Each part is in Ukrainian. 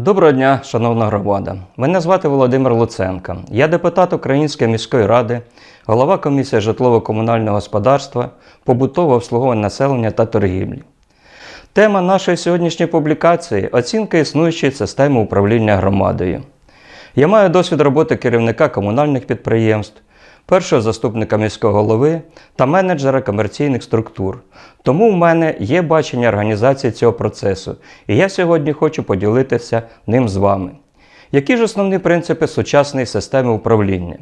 Доброго дня, шановна громада. Мене звати Володимир Луценко. Я депутат Української міської ради, голова комісії житлово-комунального господарства, побутового обслуговування населення та торгівлі. Тема нашої сьогоднішньої публікації оцінка існуючої системи управління громадою. Я маю досвід роботи керівника комунальних підприємств, першого заступника міського голови та менеджера комерційних структур. Тому в мене є бачення організації цього процесу, і я сьогодні хочу поділитися ним з вами. Які ж основні принципи сучасної системи управління?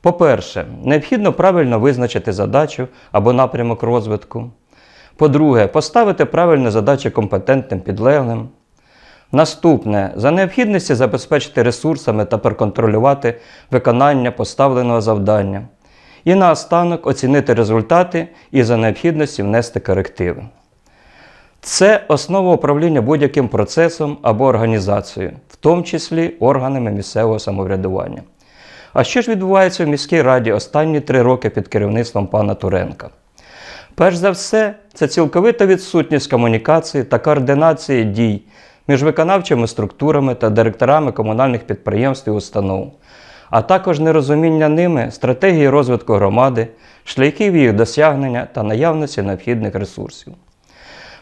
По-перше, необхідно правильно визначити задачу або напрямок розвитку. По-друге, поставити правильні задачі компетентним підлеглим. Наступне за необхідності забезпечити ресурсами та проконтролювати виконання поставленого завдання. І наостанок оцінити результати і за необхідності внести корективи. Це основа управління будь-яким процесом або організацією, в тому числі органами місцевого самоврядування. А що ж відбувається в міській раді останні три роки під керівництвом пана Туренка? Перш за все, це цілковита відсутність комунікації та координації дій між виконавчими структурами та директорами комунальних підприємств і установ, а також нерозуміння ними стратегії розвитку громади, шляхів їх досягнення та наявності необхідних ресурсів.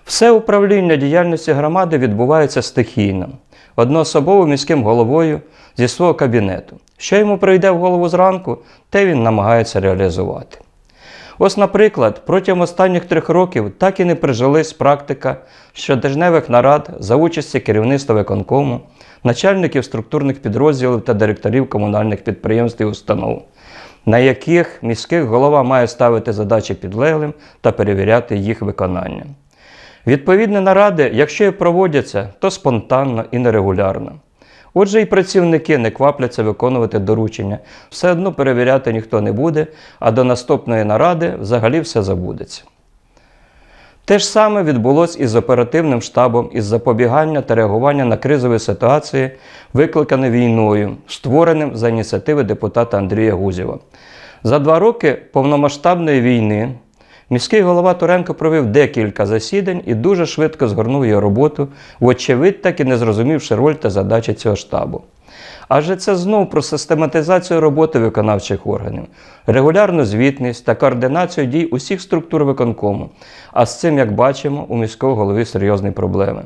Все управління діяльності громади відбувається стихійно, одноособово міським головою зі свого кабінету. Що йому прийде в голову зранку, те він намагається реалізувати. Ось, наприклад, протягом останніх трьох років так і не прижилась практика щотижневих нарад за участі керівництва виконкому, начальників структурних підрозділів та директорів комунальних підприємств і установ, на яких міських голова має ставити задачі підлеглим та перевіряти їх виконання. Відповідні наради, якщо і проводяться, то спонтанно і нерегулярно. Отже, і працівники не квапляться виконувати доручення, все одно перевіряти ніхто не буде, а до наступної наради взагалі все забудеться. Те ж саме відбулось із оперативним штабом із запобігання та реагування на кризові ситуації, викликані війною, створеним за ініціативи депутата Андрія Гузєва. За два роки повномасштабної війни міський голова Туренко провів декілька засідань і дуже швидко згорнув його роботу, вочевидь так і не зрозумівши роль та задачі цього штабу. Адже це знов про систематизацію роботи виконавчих органів, регулярну звітність та координацію дій усіх структур виконкому. А з цим, як бачимо, у міського голови серйозні проблеми.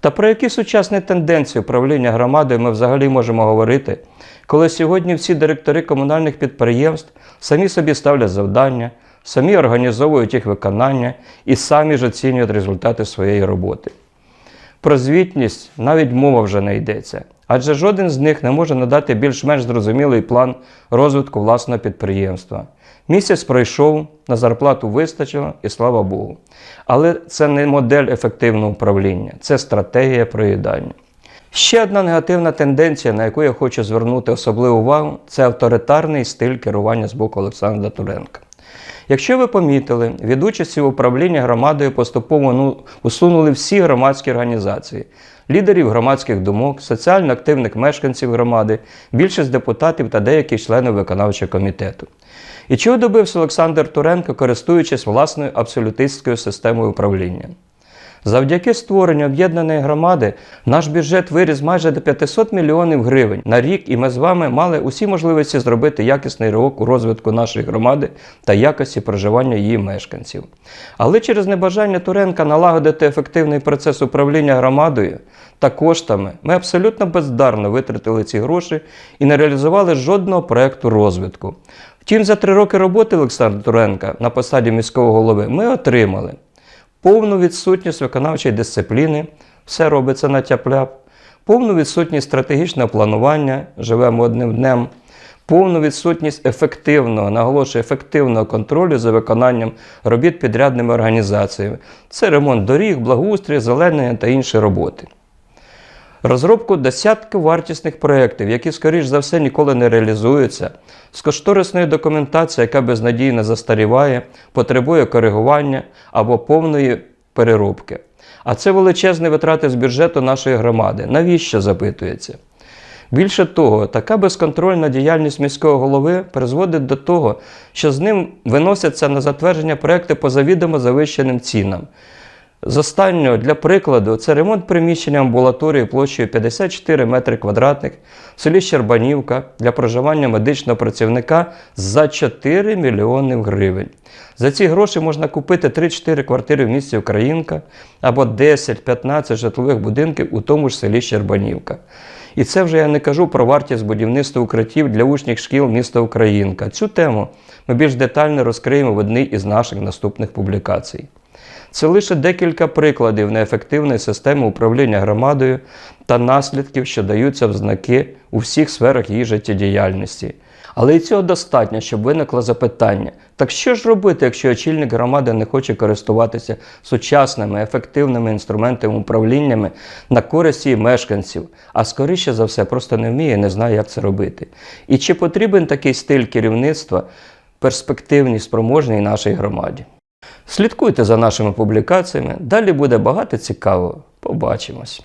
Та про які сучасні тенденції управління громадою ми взагалі можемо говорити, коли сьогодні всі директори комунальних підприємств самі собі ставлять завдання, самі організовують їх виконання і самі ж оцінюють результати своєї роботи. Про звітність навіть мова вже не йдеться, адже жоден з них не може надати більш-менш зрозумілий план розвитку власного підприємства. Місяць пройшов, на зарплату вистачило і слава Богу. Але це не модель ефективного управління, це стратегія проїдання. Ще одна негативна тенденція, на яку я хочу звернути особливу увагу, це авторитарний стиль керування з боку Олександра Туренка. Якщо ви помітили, від участі в управлінні громадою поступово ну, усунули всі громадські організації, лідерів громадських думок, соціально активних мешканців громади, більшість депутатів та деякі члени виконавчого комітету. І чого добився Олександр Туренко, користуючись власною абсолютистською системою управління? Завдяки створенню об'єднаної громади наш бюджет виріс майже до 500 мільйонів гривень на рік, і ми з вами мали усі можливості зробити якісний ривок у розвитку нашої громади та якості проживання її мешканців. Але через небажання Туренка налагодити ефективний процес управління громадою та коштами ми абсолютно бездарно витратили ці гроші і не реалізували жодного проєкту розвитку. Втім, за три роки роботи Олександра Туренка на посаді міського голови ми отримали повну відсутність виконавчої дисципліни, все робиться на тяп-ляп, повну відсутність стратегічного планування, живемо одним днем, повну відсутність ефективного, наголошую, ефективного контролю за виконанням робіт підрядними організаціями. Це ремонт доріг, благоустрій, зеленення та інші роботи. Розробку десятків вартісних проєктів, які, скоріш за все, ніколи не реалізуються, з кошторисної документації, яка безнадійно застаріває, потребує коригування або повної переробки. А це величезні витрати з бюджету нашої громади. Навіщо запитується? Більше того, така безконтрольна діяльність міського голови призводить до того, що з ним виносяться на затвердження проекти по завідомо завищеним цінам. З останнього, для прикладу, це ремонт приміщення амбулаторії площею 54 метри квадратних в селі Щербанівка для проживання медичного працівника за 4 мільйони гривень. За ці гроші можна купити 3-4 квартири в місті Українка або 10-15 житлових будинків у тому ж селі Щербанівка. І це вже я не кажу про вартість будівництва укриттів для учнів шкіл міста Українка. Цю тему ми більш детально розкриємо в одній із наших наступних публікацій. Це лише декілька прикладів неефективної системи управління громадою та наслідків, що даються в знаки у всіх сферах її життєдіяльності. Але і цього достатньо, щоб виникло запитання: так що ж робити, якщо очільник громади не хоче користуватися сучасними ефективними інструментами управліннями на користь її мешканців, а скоріше за все просто не вміє, і не знає, як це робити? І чи потрібен такий стиль керівництва перспективній, спроможній нашій громаді? Слідкуйте за нашими публікаціями, далі буде багато цікавого. Побачимось!